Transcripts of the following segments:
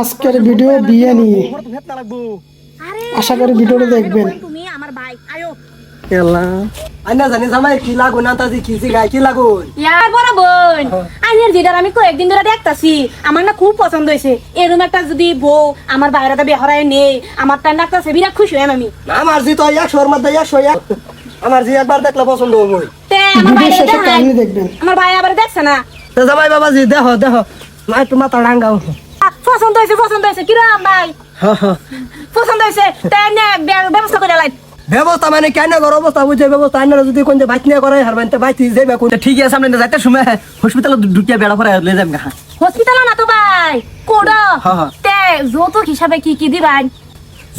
আজকের ভিডিও বিয়ে নিয়ে আশা করি ভিডিওটা দেখবেন। তুমি আমার ভাই। আয়ো। আইনা জানি জামাই কি লাগুন? আন্তাজি কি সিগাই কি লাগুন? ইয়ার বড় বোন আইনের যেটার আমি কয়েকদিন ধরে দেখতাছি। আমার না খুব পছন্দ হয়েছে। এরকম একটা যদি বউ আমার বাইরে বেহরায় নেই আমার টান ডাকতেছে বিরাট খুশি হই আমি। আমার জি তো একশোর মধ্যে একশো এক। আমার জি একবার দেখলে পছন্দ তে আমার দেখবেন। আমার ভাই আবার দেখছে না? তো জামাই বাবা জি দেখো। দেখো মাই তোমার তো পছন্দ হয়েছে পছন্দ হয়েছে। কিরম ভাই পছন্দ হয়েছে? তাই না ব্যবস্থা করে লাইন ব্যবস্থা মানে কেন করো? অবস্থা বুঝে ব্যবস্থা আইনারা যদি কোন বাইক নিয়ে করে হারবেন তো বাইক যাইবে কোন ঠিক আছে সামনে যাইতে সময় হসপিটালে ঢুকিয়া বেড়া পরে লয়ে যাম গা। হসপিটাল না তো ভাই কোড। তে যৌতুক হিসাবে কি কি দিবাই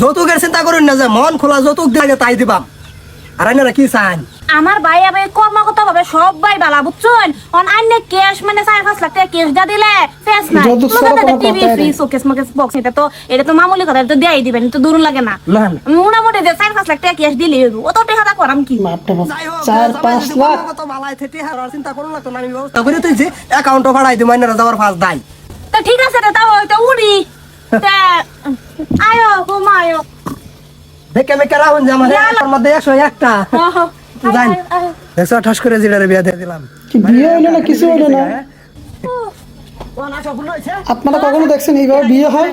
যৌতুকের চিন্তা করুন না যে মন খোলা যৌতুক দিয়ে তাই দিবাম। আর আইনারা কি চান? আমার ভাই আবার কর্মগত ভাবে সব ভাই বালা বুঝছেন? অন আইনে ক্যাশ মানে চার পাঁচ লাখ টাকা ক্যাশ দা দিলে ফেস না যৌতুক ছাড়া কোনো টিভি ফ্রি নাই। শোকেস মোকেস বক্স এটা তো এটা তো মামুলি কথা এটা তো দেয়াই দিবেন তো দূর লাগে না। না, না। মোটামুটি যে চার পাঁচ লাখ টাকা ক্যাশ দিলে অত টাকা করাম কি? চার পাঁচ লাখ। কর্মগত বালাই থেকে হারার চিন্তা করুন না তো আমি ব্যবস্থা করে তুইছি অ্যাকাউন্টও ভাড়াই দিই আইনারা যাওয়ার ফার্স্ট দায় তা ঠিক আছে রে তাও ওইটা উড়ি। তা আয়ো হুমা আয়ো। দেখে মেকে রাখুন যে আমার মধ্যে একশো একটা। আহ, আয়ো, যান। আয়ো, আয়ো। একশো ঠাস করে জিরারে বিয়ে দিয়ে দিলাম। বিয়ে হইল না কিছু হইল না? আপনারা কখনো দেখছেন এইভাবে বিয়ে হয়।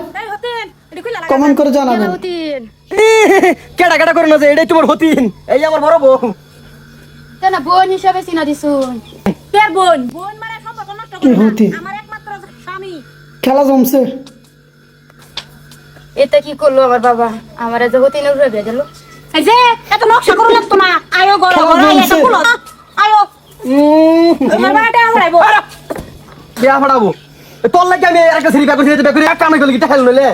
কমেন্ট করে জানাবেন। কেডা কেডা করে না যে এটাই তোমার হতিন। এই আমার বড় বউ। বোন হিসাবে চিনা দিছুন। কে বোন? বোন মানে সম্পর্ক নষ্ট করে আমার একমাত্র স্বামী। খেলা জমছে। এটা কি করল আমার বাবা? আমার যে হতিন উড়ে বিয়ে দিল এই যে এত নকশা করো লাগতো না। আয়ো গড় গড় এটা জমছে। আয়ো। আমার বাড়িটা হারাইবো বিয়া ফাড়াবো তোর লাগে আমি একটা সিরি ব্যাগ করে ব্যাগ করে এক কামে গেল টাকা লইলে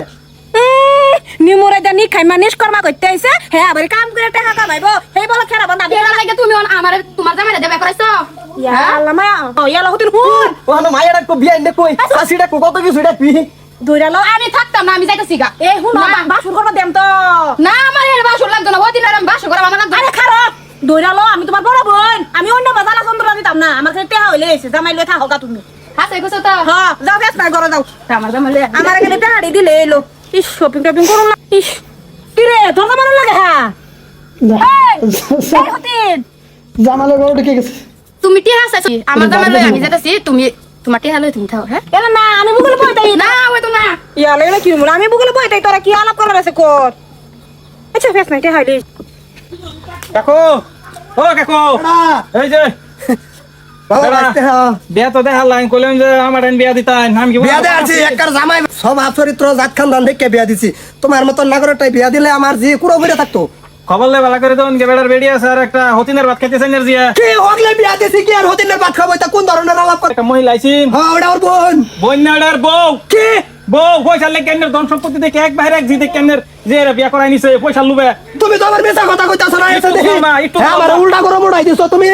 নিমুরে দা নি খাইমা নিষ্কর্মা করতে আইছে হে আবার কাম করে টাকা কামাইবো। হেই বলো খেরা বান্দা কেরা লাগে তুমি আমার তোমার জামাইরা দেবে করাইছো? ইয়া আল্লাহ মা ও ইয়া লহতিন হুন। ও হানো মায়ের কো বিয়া ইন্দে কই আসিটা কো কত কিছু আমি থাকতাম না আমি যাইতেছি গা। এ হুন না। বাসুর করবা দেম তো। না আমার এর বাসুর লাগতো না হতিন আর আমি বাসুর করা আমার লাগতো আরে খারাপ। দইরা লো আমি তোমার বড় বোন। আমি অন্য বাজালা চন্দ্র দিতাম না। আমার কাছে টেহা হইলে এসে জামাই লয়ে থাকো গা তুমি। হাসে কইছো তো। হ্যাঁ যাও ফেস নাই ঘরে যাও। আমার জামাই আমার এখানে টাহাড়ি দিলে এলো। ইস শপিং টপিং করুন না। ইস কি রে তোর তো লাগে হ্যাঁ? এই হতিন। ঢুকে গেছে। তুমি টি হাসাইছো আমার জামাই আমি তুমি তোমার টি হালই তুমি থাও হ্যাঁ? এলা না আমি বুকুলে বইতাই না। ওই তো না। ইয়া লাগে কি মুলা আমি বুকুলে বইতাই তোরা কি আলাপ করার আছে কর। আচ্ছা ফেস নাই কাকু ও কাকু এই যে। হ্যাঁ বিয়া তো দেখালাম কইলাম যে আমার এন বিয়া দিতাম আমি কি বিয়া একবার জামাই। জাত খানদান দেখে বিয়া দিছি। তোমার মতন নাগরটাই বিয়া দিলে আমার যে কুড়ো বেড়ে থাকতো। খবর লে ভালো করে দেন গেবেড়ার বেড়ি আছে আর একটা হতিনের ভাত খাইতেছেন এর জিয়া। কি হগলে বিয়া দিছি কি আর হতিনের ভাত খাব এটা কোন ধরনের আলাপ করে একটা মহিলা আইছিন। হ্যাঁ ওটা ওর বোন। বন্যাডার বউ। কি? বউ পয়সা লেগে কেন্দ্রের ধন সম্পত্তি দেখে এক বাইরে এক জিতে কেন্দ্রের যে বিয়া করাই নিছে পয়সা লুবে তুমি তো আমার মিছা কথা কইতাছ না একটু না, একটু হ্যাঁ আমার উল্টা করে মোড়াই দিছো তুমি।